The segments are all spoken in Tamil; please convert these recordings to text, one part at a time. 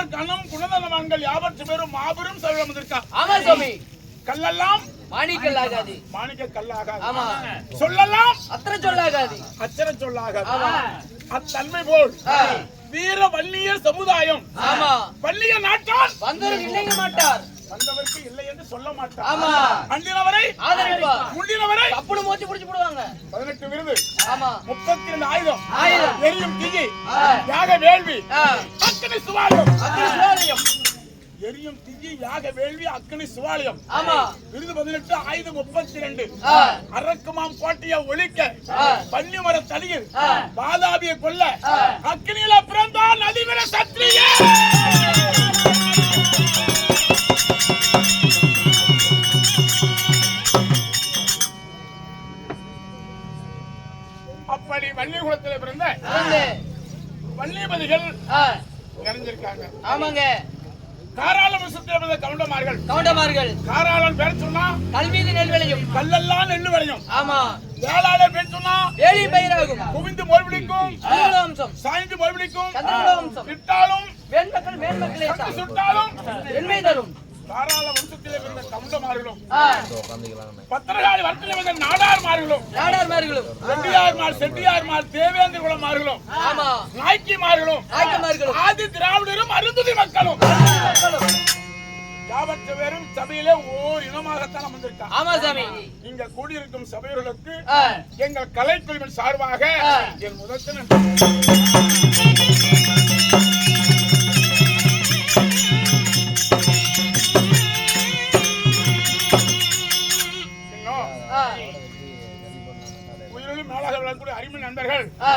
பெரியோர் கணம் குணநலவான்கள் யாவற்று பேரும் மாபெரும் சபை வந்திருக்கா ஆமா சுவாமி. கல்லெல்லாம் மாணிக்க கல்லாகாது. ஆமா. சொல்லலாம். அத்தனை சொல்லாகாது. அச்சர சொல்லாகாது. அத்தன்மை போல். வீர வன்னிய சமுதாயம். ஆமா. வன்னிய நாட்டால் வந்தவர்கள் இல்லைங்க மாட்டார். வந்தவருக்கு இல்லை என்று சொல்ல மாட்டார் ஆமா அண்டினவரை முண்டினவரை அப்படி மூச்சு புடிச்சு போடுவாங்க பதினெட்டு விருது ஆமா முப்பத்தி ரெண்டு ஆயுதம் ஆயுதம். எரியும் தீயை. யாக வேள்வி அக்கனி சுவாலயம் அக்னி சுவாலயம். எரியும் தீயை யாக வேள்வி அக்கனி சுவாலயம் ஆமா விருது பதினெட்டு ஆயுதம் முப்பத்தி ரெண்டு அரக்குமாம் கோட்டையை ஒழிக்க ஆ. பன்னிமர தலியில். பாதாபியை கொல்ல. அக்னியில பிறந்தான் நதிவிர சத்திரிய ஆ, நிறைஞ்சிருக்காங்க ஆமாங்க. காராள வம்சத்துல பிறந்த கவுண்டமார்கள். கவுண்டமார்கள். காராளன் பேர் சொன்னா கல் மீது நெல் விளையும் கல்லெல்லாம் நெல்லு விளையும் ஆமா. வேளாள பேர் சொன்னா வேலி பயிராகும். குவிந்து மொழிபிடிக்கும் சந்திரகுல வம்சம் சாய்ந்து மொழிபிடிக்கும் சந்திரகுல வம்சம் விட்டாலும் வேண்மக்கள் வேண்மக்களே சுட்டாலும் வெண்மை தரும். தாராள வம்சத்திலே பிறந்த கவுண்டமார்களும் பத்திரகாளி வர்த்தனை வந்த நாடார்மார்களும் நாடார்மார்களும். ரெட்டியார்மார் செட்டியார்மார் தேவேந்திர குலமார்களும் ஆமா. நாய்க்கிமார்களும் ஆதி திராவிடரும் அருந்துதி மக்களும். யாவற்ற பேரும் சபையிலே ஓர் இனமாகத்தான் அமர்ந்திருக்காங்க ஆமா சாமி. இங்க கூடியிருக்கும் சபையோர்களுக்கு எங்கள் கலைக்குழுவின் சார்பாக. என் முதற்கு ஆ.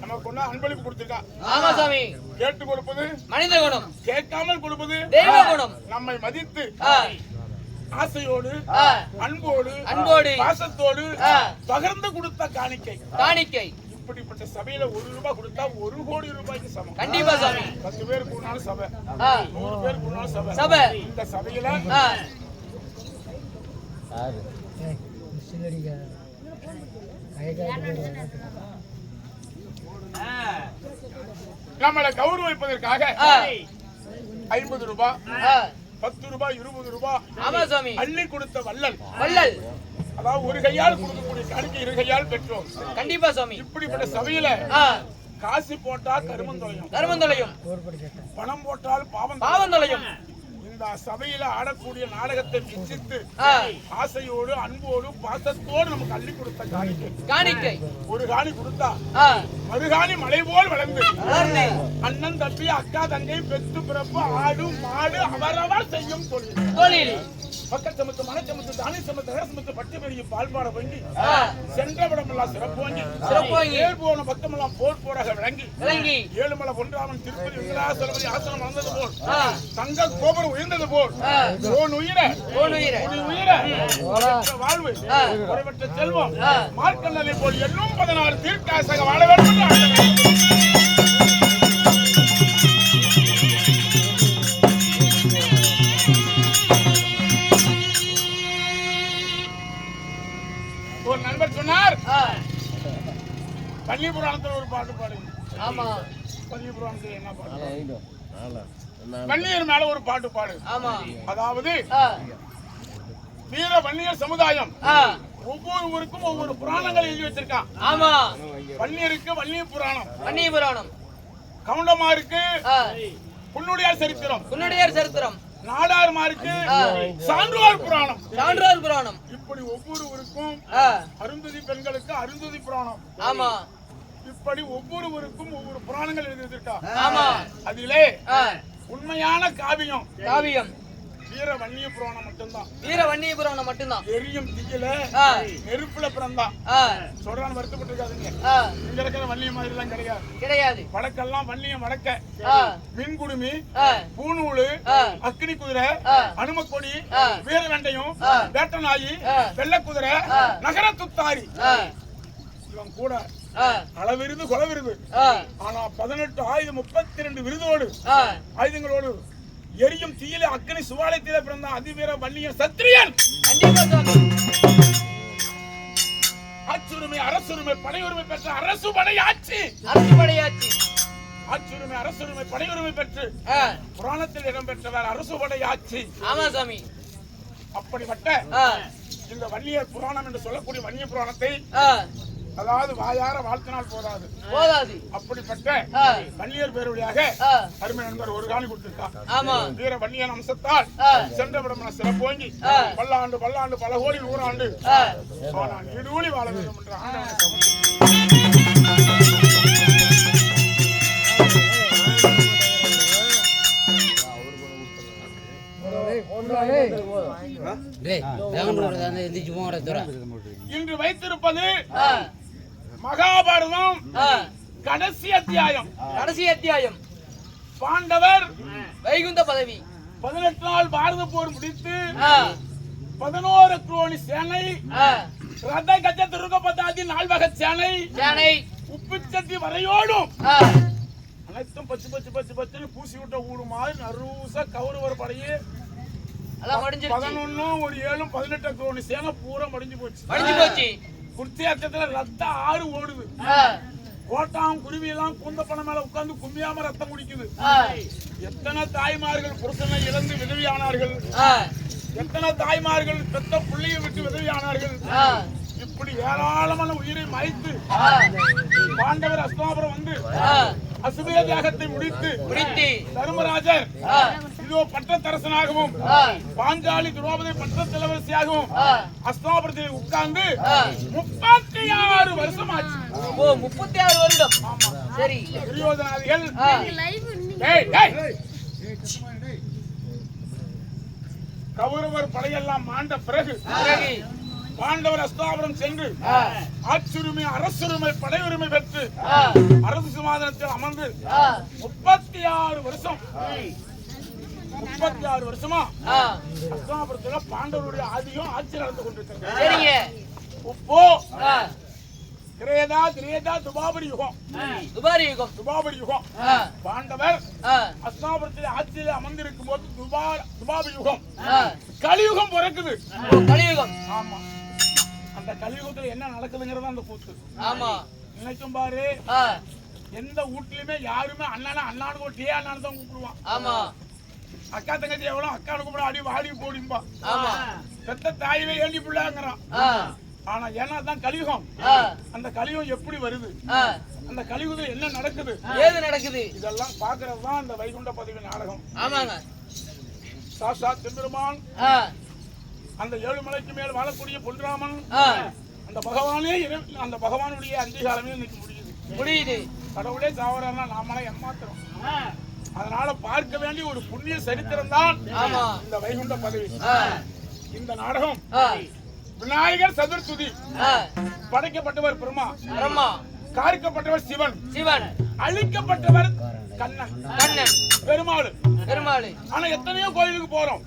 நமக்கு ஒண்ணு அன்பளிப்பு கொடுத்திருக்கா. ஆமா சாமி. கேட்டு கொடுப்பது மனித குணம். கேட்காமல் கொடுப்பது தெய்வ குணம். நம்மை மதித்து ஆசையோடு அன்போடு அன்போடு, பாசத்தோடு. பகிர்ந்து கொடுத்த காணிக்கை. காணிக்கை. இப்படிப்பட்ட சபையில ஒரு ரூபாய் கொடுத்தா ஒரு கோடி ரூபாய்க்கு சமம். கண்டிப்பா சாமி. பத்து பேர் கூடினாலும் சபை. நூறு பேர் கூடினாலும் சபை. சபை. இந்த சபையில ஆ, நம்மளை கௌரவிப்பதற்காக ஐம்பது ரூபாய். பத்து ரூபாய் இருபது ரூபாய் ஆமா சாமி அள்ளி கொடுத்த வள்ளல். வள்ளல். அதாவது ஒரு கையால் கொடுக்கக்கூடிய காணிக்கை இரு கையால் பெற்றோம் கண்டிப்பா சாமி இப்படிப்பட்ட சபையில காசு போட்டா கருமம் தொலையும் தர்மம் தொலையும் பணம் போட்டால் பாவம் பாவம் இந்த சபையில ஆடக்கூடிய நாடகத்தை மிச்சித்து ஆசையோடு அன்போடு பாசத்தோடு நமக்கு அள்ளி கொடுத்த காணிக்கை. காணிக்கை. ஒரு காணி கொடுத்தா மறுகாணி மலை போல் வளர்ந்து. வளர்ந்து. அண்ணன் தம்பி அக்கா தங்கை பெத்து பிறப்பு ஆடு மாடு அவரவர் செய்யும் தொழில். தொழில். பக்கத்து சமத்து மனச்சமத்து தானி சமத்து சமத்து பட்டு பெரிய பால்பாட வங்கி ஆ, சென்றவிடமெல்லாம் சிறப்பு வாங்கி. ஏர் போன பக்கமெல்லாம் போர் போராக விளங்கி விளங்கி ஏழுமலை பொன்றாமன் திருப்பதி வெங்கடாசலபதி ஆசனம் வளர்ந்தது போல் தங்க கோபுரம் உயர்ந்தது போல். ஓன் உயிர உயிரை வாழ்வு. குறைவற்ற செல்வம் ஆ. மார்க்கண்டனை போல் எண்ணும் பதினாறு தீர்க்காசக வாழ வேண்டும் பள்ளி புராணத்துல ஒரு பாட்டு பாடுங்க. ஆமா. பள்ளி புராணத்துல என்ன பாட்டு வன்னியர் மேல ஒரு பாட்டு பாடு. ஆமா. அதாவது வீர வன்னியர் சமுதாயம் ஒவ்வொரு ஊருக்கும் ஒவ்வொரு புராணங்கள் எழுதி வச்சிருக்கான். ஆமா. வன்னியருக்கு வன்னிய புராணம். வன்னிய புராணம். கவுண்டமாருக்கு புன்னுடையார் சரித்திரம். குன்னுடையார் சரித்திரம். நாடார்மாருக்கு ஆ. சான்றுவார் புராணம். சான்றார் புராணம். இப்படி ஒவ்வொரு ஊருக்கும் ஆ, அருந்ததி பெண்களுக்கு அருந்ததி புராணம். ஆமா. இப்படி ஒவ்வொரு ஊருக்கும் ஒவ்வொரு புராணங்கள் எழுதி வச்சிருக்கா ஆமா. அதிலே உண்மையான காவியம். காவியம். வீர வன்னிய புராணம் மட்டும்தான். வீர வன்னிய புராணம் மட்டும்தான். எரியும் தீயில நெருப்புல பிறந்தான். ஆ, சொல்றான்னு வருத்தப்பட்டு இருக்காதுங்க இங்க இருக்கிற வன்னிய மாதிரி எல்லாம் கிடையாது. கிடையாது. வழக்கெல்லாம் வன்னியம் வழக்க ஆ, மின்குடுமி ஆ. அக்கினி குதிரை. அனுமக்கொடி. வீர வெண்டையும். வேட்டநாயி ஆ. வெள்ளை குதிரை ஆ. நகர துத்தாரி இவன் கூட கொல விருது ஆனா பதினெட்டு ஆயுதம் முப்பத்தி ரெண்டு விருதோடு ஆயுதங்களோடு எரியும் தீயில அக்கினி சுவாலயத்தில பிறந்த அதிவீர வன்னியன் சத்திரியன். ஆட்சியுரிமை அரசுரிமை படையுரிமை பெற்ற அரசு படை ஆட்சி அரசு படையாச்சி. ஆட்சியுரிமை அரசுரிமை படையுரிமை பெற்று புராணத்தில் இடம்பெற்றவர் அரசு படை ஆட்சி ஆமா சாமி. அப்படிப்பட்ட இந்த வன்னியர் புராணம் என்று சொல்லக்கூடிய வன்னிய புராணத்தை அதாவது வாயார வாழ்த்தினால் போதாது. போதாது. அப்படிப்பட்ட வன்னியர் பேருடையாக அருமை நண்பர் ஒரு காணி கொடுத்திருக்கார். ஆமா. வீர வன்னியன் அம்சத்தால் ஆ. சென்றவிடம் சிறப்போங்கி. பல்லாண்டு பல்லாண்டு பல கோடி நூறாண்டு ஆனால் இருளி வாழ வேண்டும் என்ற. இன்று வைத்திருப்பது மகாபாரதம். கடைசி அத்தியாயம். கடைசி அத்தியாயம். பாண்டவர் வைகுந்த பதவி. பதினெட்டு நாள் பாரத போர் முடித்து பதினோரு குரோனி சேனை ரத கஜ துருகபதாதி நால்வக சேனை யானை உப்புச்சத்தி வரையோடும் அனைத்தும் பச்சு பச்சு பச்சு பச்சுன்னு பூசி விட்ட ஊடு மாதிரி நறுச கௌரவர் படையே. எல்லாம் முடிஞ்சிருச்சு. பதினொன்னு ஒரு ஏழும் பதினெட்டு குரோனி சேனை பூரா மடிஞ்சு போச்சு. முடிஞ்சு போச்சு. குர்த்தியாத்தத்துல ரத்த ஆறு ஓடுது. கோட்டாம் குருவி எல்லாம் குந்த பணம் மேல உட்கார்ந்து கும்பியாம ரத்தம் குடிக்குது. எத்தனை தாய்மார்கள் புருஷனை இழந்து விதவியானார்கள்? எத்தனை தாய்மார்கள் பெத்த புள்ளையை விட்டு விதவியானார்கள்? இப்படி ஏராளமான உயிரை மாய்த்து ஆ, பாண்டவர் அஸ்தாபுரம் வந்து அசுபய தியாகத்தை முடித்து முடித்து. தர்மராஜர் இதோ பட்டத்தரசனாகவும் பாஞ்சாலி துரோபதி பட்ட இளவரசியாகவும் அஸ்தாபுரத்தில் உட்கார்ந்து. முப்பத்தி ஆறு வருஷம் ஆச்சு ஓ முப்பத்தி ஆறு வருடம் சரி. துரியோதனாதிகள். கௌரவர் படையெல்லாம் மாண்ட பிறகு பாண்டவர் அஸ்தாபுரம் சென்று ஆ, ஆட்சியுரிமை அரசுரிமை படையுரிமை பெற்று அரசு சிமாதனத்தில் அமர்ந்து முப்பத்தி ஆறு வருஷம். முப்பத்தி ஆறு வருஷமா. அஸ்தாபுரத்துல பாண்டவருடைய ஆதியம் ஆட்சி நடந்து கொண்டிருக்கிறது. சரிங்க. இப்போ கிரேதா கிரேதா துபாபரி யுகம். துபாரி யுகம். துபாபரி யுகம். பாண்டவர் அஸ்தாபுரத்தில் ஆட்சியில் அமர்ந்திருக்கும் போது துபா துபாபரி யுகம். கலியுகம் பிறக்குது. கலியுகம். ஆமா. அந்த கலியுகத்துல என்ன நடக்குதுங்கிறது அந்த கூத்து. ஆமா. நினைக்கும் பாரு. எந்த வீட்லயுமே யாருமே அண்ணனா அண்ணானு ஒரு டே அண்ணான்னு தான் கூப்பிடுவான். ஆமா. அக்கா தங்கச்சி எவ்வளோ அக்கானு கூப்பிட அடி வாடி போடிம்பா. பெத்த தாயிலே ஏண்டி பிள்ளைங்கிறான் ஆனா ஏன்னா தான் கலியுகம் அந்த கலியுகம் எப்படி வருது. அந்த கலியுகத்துல என்ன நடக்குது? ஏது நடக்குது? இதெல்லாம் பாக்குறது தான் அந்த வைகுண்ட பதவி நாடகம். ஆமாங்க. சாஷா செம்பெருமான் அந்த ஏழு மலைக்கு மேல் வாழக்கூடிய பொன்ராமன். அந்த பகவானே அந்த பகவானுடைய அந்திகாலமே இன்னைக்கு முடியுது. முடியுது. கடவுளே சாவறாருன்னா நாமெல்லாம் ஏமாத்துறோம். அதனால பார்க்க வேண்டிய ஒரு புண்ணிய சரித்திரம் தான் இந்த வைகுண்ட பதவி. இந்த நாடகம். விநாயகர் சதுர்த்துதி. படைக்கப்பட்டவர் பிரம்மா. பிரம்மா. காரிக்கப்பட்டவர் சிவன். சிவன். அழிக்கப்பட்டவர் கண்ணன். கண்ணன். பெருமாள். பெருமாள். ஆனா எத்தனையோ கோயிலுக்கு போறோம்.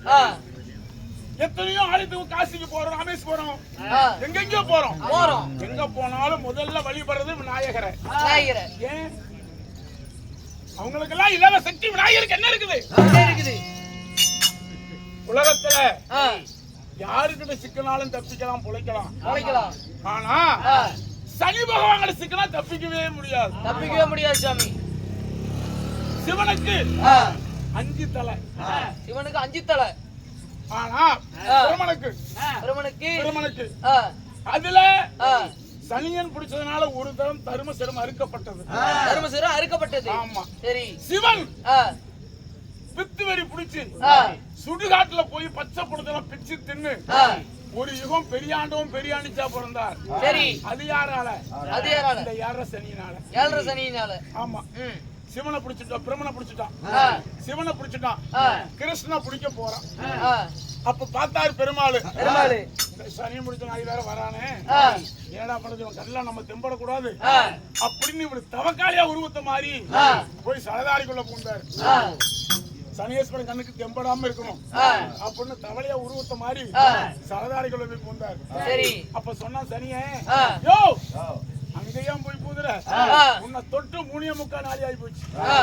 எத்தனையோ ஆலயத்துக்கு காசிக்கு போறோம் ராமேஸ்வரம் ஆ. எங்கெங்கயோ போறோம். போறோம். எங்க போனாலும் முதல்ல வழிபடுறது விநாயகரை. ஏன்? அவங்களுக்கெல்லாம் இல்லாத சக்தி விநாயகருக்கு என்ன இருக்குது? இருக்குது? உலகத்துல யாருக்கிட்ட சிக்கனாலும் தப்பிக்கலாம் பிழைக்கலாம். உழைக்கலாம் ஆனா சனி பகவான் சிக்கனா தப்பிக்கவே முடியாது. தப்பிக்கவே முடியாது சாமி. சிவனுக்கு அஞ்சு தலை. சிவனுக்கு அஞ்சு தலை. ஆனா. பிரமனுக்கு பெருமனுக்கு பிரமனுக்கு அதுல. சனியன் பிடிச்சதுனால ஒரு தரம் தரும சிரம் அறுக்கப்பட்டது. தர்மசுரம் அறுக்கப்பட்டது. ஆமா. சரி. சிவன் பித்து வெறி பிடிச்சு சுடுகாட்டுல போய் பச்சை புடத்தெல்லாம் பிச்சு தின்னு. ஒரு யுகம் பெரியாண்டவும் பெரியாண்டிச்சா பிறந்தார். சரி. அது யாரால? அது யாரால? இந்த யார சனியினால. ஏழரை சனியினால. ஆமா. சிவனை பிடிச்சிட்டான் பிரமனை பிடிச்சிட்டான் சிவனை பிடிச்சிட்டான் கிருஷ்ணனை பிடிக்க போறான். அப்ப பார்த்தாரு பெருமாள். பெருமாளு. சனி முடிச்ச நாய் வேற வரானே. என்னடா பண்றது கண்ணில் நம்ம தெம்படக்கூடாது. அப்படின்னு இப்படி தவக்காளியா உருவத்தை மாறி. போய் சலதாரிக்குள்ள பூந்தாரு சனீஸ்வரன் கண்ணுக்கு தெம்படாம இருக்கணும். அப்படின்னு தவளையா உருவத்தை மாறி ஆ. சலதாரிக்குள்ள போய் பூந்தாரு சரி. அப்ப சொன்னா சனியே யோ. உன்னை தொட்டு மூணிய முக்கா நாளி ஆகி போச்சு. ஆ,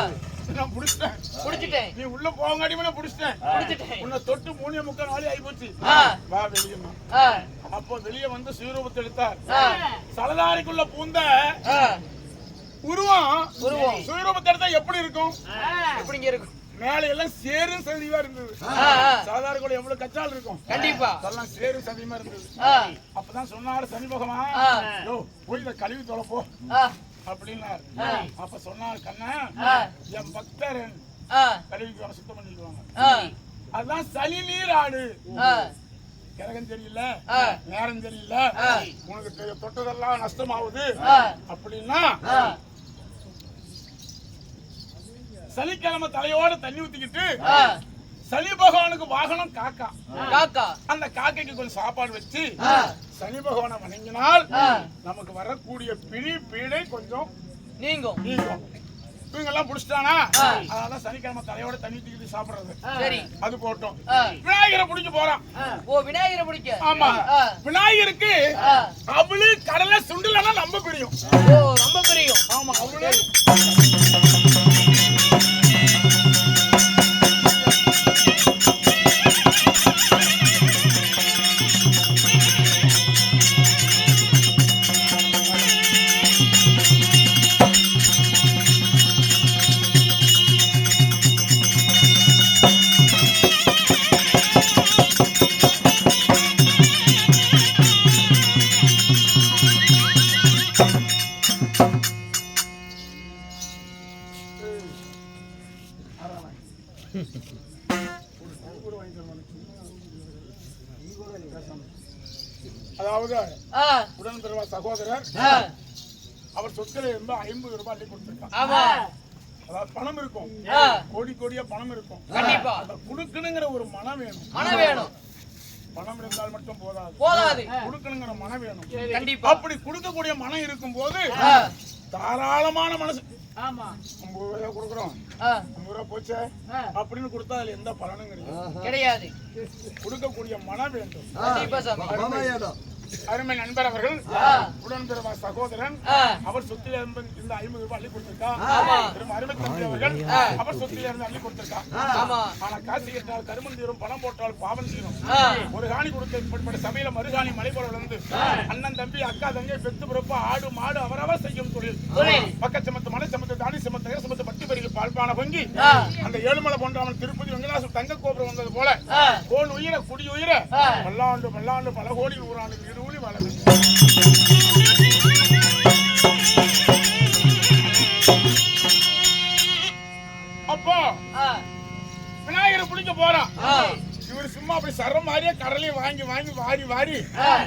நான் புடிச்சிட்டேன். குடிச்சிட்டேன் நீ உள்ள போகாடி நான் புடிச்சிட்டேன். உன்னை தொட்டு மூணிய முக்கா நாளி ஆகி போச்சு. வா வெளியம்மா அப்போ வெளியே வந்து சுயரூபத்தை எடுத்தார். சலதாரிக்குள்ள பூந்த. உருவம் உருவம். சுயரூபத்தை எடுத்தா எப்படி இருக்கும்? எப்படிங்க இருக்கும்? மேல எல்லாம் சேரும் சதிவா இருந்தது. சாதாரண எவ்வளவு கச்சால் இருக்கும்? கண்டிப்பா. அதெல்லாம் சேரும் சதியமா இருந்தது. அப்பதான் சொன்னாரு சனி பகவான். யோ போய் இதை கழுவி தொலைப்போ. அப்படின்னாரு. அப்ப சொன்னாரு கண்ணா என் பக்தர் ஆ, கழுவிக்கு சுத்தம் பண்ணிக்குவாங்க ஆ, அதுதான் சனி நீர் ஆடு. கிரகம் தெரியல. நேரம் தெரியல. உனக்கு தொட்டதெல்லாம் நஷ்டமாகுது. அப்படின்னா. சனிக்கிழமை தலையோட தண்ணி ஊத்திக்கிட்டு சனி பகவானுக்கு வாகனம் காக்கா. காக்கா. அந்த காக்கைக்கு கொஞ்சம் சாப்பாடு வச்சு சனி பகவானை வணங்கினால். நமக்கு வரக்கூடிய பிணி பீடை கொஞ்சம் நீங்கும். நீங்கும். இவங்க எல்லாம் புடிச்சிட்டானா? ஆ. அதனால சனிக்கிழமை தலையோட தண்ணி ஊத்திக்கிட்டு சாப்பிடுறது. சரி. அது போட்டோம். விநாயகரை பிடிக்க போறான். ஓ விநாயகரை பிடிக்க. ஆமா. விநாயகருக்கு. அவளு கடலை சுண்டலன்னா ரொம்ப பிரியும். ஓ ரொம்ப பிரியும். ஆமா அவளு அதாவது உடன் பிறவா சகோதரர். அவர் சொத்துல இருந்து ஐம்பது ரூபாய் அள்ளி கொடுத்துருக்கான் ஆமா. அதாவது பணம் இருக்கும். கோடி கோடியா பணம் இருக்கும். கண்டிப்பா. அதை கொடுக்கணுங்கிற ஒரு மனம் வேணும். மனம் வேணும். பணம் இருந்தால் மட்டும் போதாது. போதாது. கொடுக்கணுங்கிற மனம் வேணும். கண்டிப்பா. அப்படி கொடுக்கக்கூடிய மனம் இருக்கும் போது தாராளமான மனசு ஐம்பது ரூபாய் கொடுக்குறோம். ஐம்பது ரூபாய் போச்சே? அப்படின்னு கொடுத்தா அதுல எந்த பலனும் கிடையாது. கிடையாது. கொடுக்கக்கூடிய மனம் வேண்டும். அருமை நண்பர் அவர்கள். உடன் பிறவா சகோதரன் அவர் சொத்தில் இருந்து ஐம்பது ரூபாய் அள்ளி கொடுத்திருக்கா. அருமை தம்பி அவர்கள் அவர் சொத்தில் இருந்து அள்ளி கொடுத்திருக்கா. ஆனா காசு கேட்டால் கருமம் தீரும் பணம் போட்டால் பாவம் தீரும். ஒரு காணி கொடுத்த இப்படிப்பட்ட சபையில மறுகாணி மலைபோல வந்து அண்ணன் தம்பி அக்கா தங்கை பெத்து பிறப்பு ஆடு மாடு அவரவர் செய்யும் தொழில். தொழில். பக்கச்சமத்து மலை சமத்து தாடி சமத்து தகர சமத்து பட்டி பறிக்கு பால்பான பொங்கி அந்த ஏழுமலை போன்றவன் திருப்பதி வெங்கடாசு தங்க கோபுரம் வந்தது போல கோல் உயிர குடி உயிர. பல்லாண்டு பல்லாண்டு பல கோடி நூறாண்டு வாழ அப்போ விநாயகரை பிடிக்க போறான். இவர் சும்மா அப்படி சரம் மாதிரியே கடலையும் வாங்கி வாங்கி வாரி வாரி.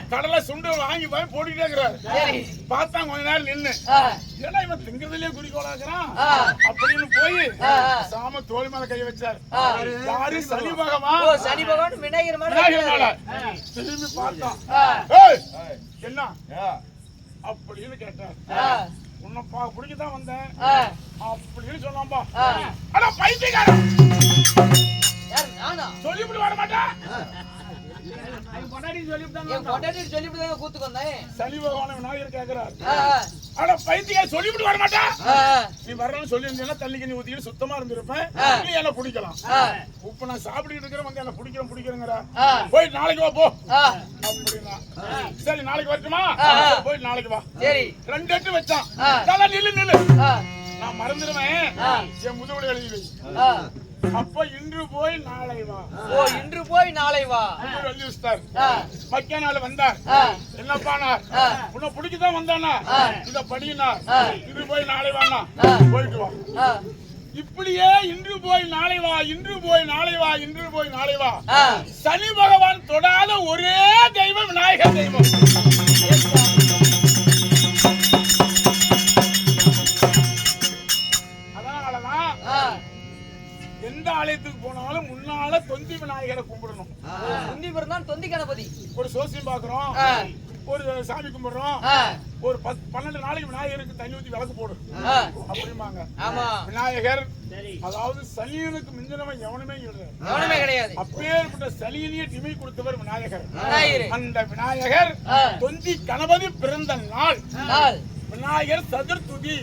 கடலை சுண்டு வாங்கி வாங்கி போட்டுட்டே இருக்கிறாரு. சரி. பார்த்தா கொஞ்ச நேரம் நின்னு ஆ, ஏன்னா இவன் திங்கிறதுலயே குறிக்கோளாக்குறான். அப்படின்னு போய். சாம தோல் மேல கை வச்சார். யாரு? சனி பகவான். ஓ சனி பகவான் விநாயகர் விநாயகர். திரும்பி பார்த்தான் என்ன? அப்படின்னு கேட்டார். ஆ, உன்னை பா பிடிக்கத்தான் வந்தேன். அப்படின்னு சொன்னாம்பா. ஆனா பைத்தியக்காரன். சொல்லிவிட்டு வர மாட்டேன் சொல்லிவிட்டு வர மாட்டேன் நீ வரணும்னு சொல்லி இருந்தீங்கன்னா தண்ணிக்கு நீ சுத்தமா இருந்திருப்பேன். நீ என்ன பிடிக்கலாம். இப்ப நான் சாப்பிட்டுட்டு இருக்கிறேன் வந்து என்ன பிடிக்கிறேன் பிடிக்கிறேங்கிற. போய் நாளைக்கு வா போ. அப்படின்னா. சரி நாளைக்கு வரட்டுமா. போய் நாளைக்கு வா. சரி. ரெண்டு எட்டு வச்சான். நல்லா நில்லு. நான் மறந்துடுவேன். என் முதுகுல எழுதி. அப்ப இன்று போய் நாளை வா. ஓ இன்று போய் நாளை வா. வச்சிட்டார் ஆ, மக்கிய நாள் வந்தார் என்னப்பானார். உன்னை பிடிக்கதான் வந்தானா. இத படினார் ஆ. இன்று போய் நாளை வானா. போயிட்டு வா. இப்படியே இன்று போய் நாளை வா இன்று போய் நாளை வா இன்று போய் நாளை வா. சனி பகவான் தொடாத ஒரே தெய்வம் விநாயகர் தெய்வம். கும்பிடுறோம். ஒரு பத்து பன்னெண்டு நாளைக்கு விநாயகருக்கு தண்ணி ஊத்தி விளக்கு போடு. ஆ, அப்படிம்பாங்க. ஆமா. விநாயகர் சரி. அதாவது சனியனுக்கு மிஞ்சினவன் எவனுமே இல்லை கவனமே கிடையாது. அப்பேற்பட்ட சனியனையே திமி கொடுத்தவர் விநாயகர். அந்த விநாயகர். தொந்தி கணபதி பிறந்த நாள். விநாயகர் சதுர்த்துதி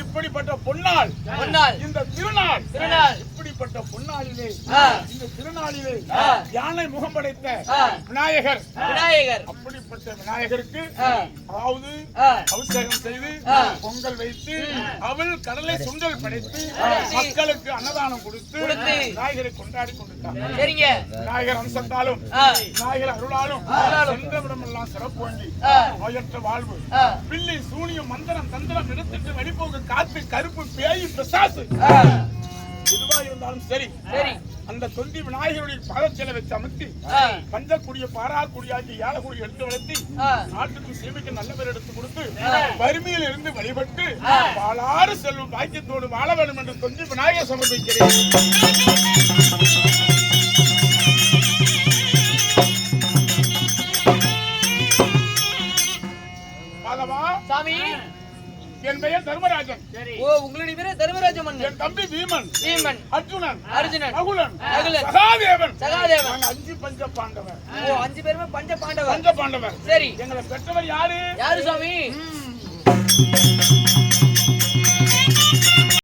இப்படிப்பட்ட பொன்னாள் பொன்னாள் இந்த திருநாள் திருநாள். இப்படிப்பட்ட பொன்னாளிலே. இந்த திருநாளிலே. யானை முகம் படைத்த. விநாயகர். விநாயகர். அப்படிப்பட்ட விநாயகருக்கு. அதாவது அபிஷேகம் செய்து. பொங்கல் வைத்து அவள் கடலை சுண்டல் படைத்து மக்களுக்கு அன்னதானம் கொடுத்து விநாயகரை கொண்டாடி கொண்டிருக்கார் சரிங்க. விநாயகர் அம்சத்தாலும் விநாயகர் அருளாலும் அருளாலும். சென்றவிடமெல்லாம் சிறப்பு ஆ, நோயற்ற வாழ்வு. பில்லி சூனியம் மந்திரம் தந்திரம் எடுத்துட்டு வெளிப்போக்கு காத்து கருப்பு பேய் பிசாசு. எதுவா இருந்தாலும் சரி. சரி. அந்த தொந்தி விநாயகருடைய பாதச்சிலை வச்சு அமர்த்தி ஆ, பஞ்சக்குடிய பாராக்குடியாக்கி ஏழக்குடி எடுத்து வளர்த்தி நாட்டுக்கு சேமிக்க நல்ல பேர் எடுத்து கொடுத்து. வறுமையில் இருந்து வழிபட்டு. பாலாறு செல்வம் பாக்கியத்தோடு வாழ வேண்டும் என்று தொந்தி விநாயகர் சமர்ப்பிக்கிறேன். சாமி. என் பெயர் தர்மராஜன். சரி. ஓ உங்களுடைய பேரு தர்மராஜ மன்னன். என் தம்பி பீமன் பீமன் அர்ஜுனன். அர்ஜுனன். நகுலன் நகுலன், சகாதேவன். சகாதேவன். நாங்க அஞ்சு பஞ்ச பாண்டவர். ஓ அஞ்சு பேருமே பஞ்ச பாண்டவர். பஞ்ச பாண்டவர். சரி. எங்களை பெற்றவர் யாரு? யாரு சாமி.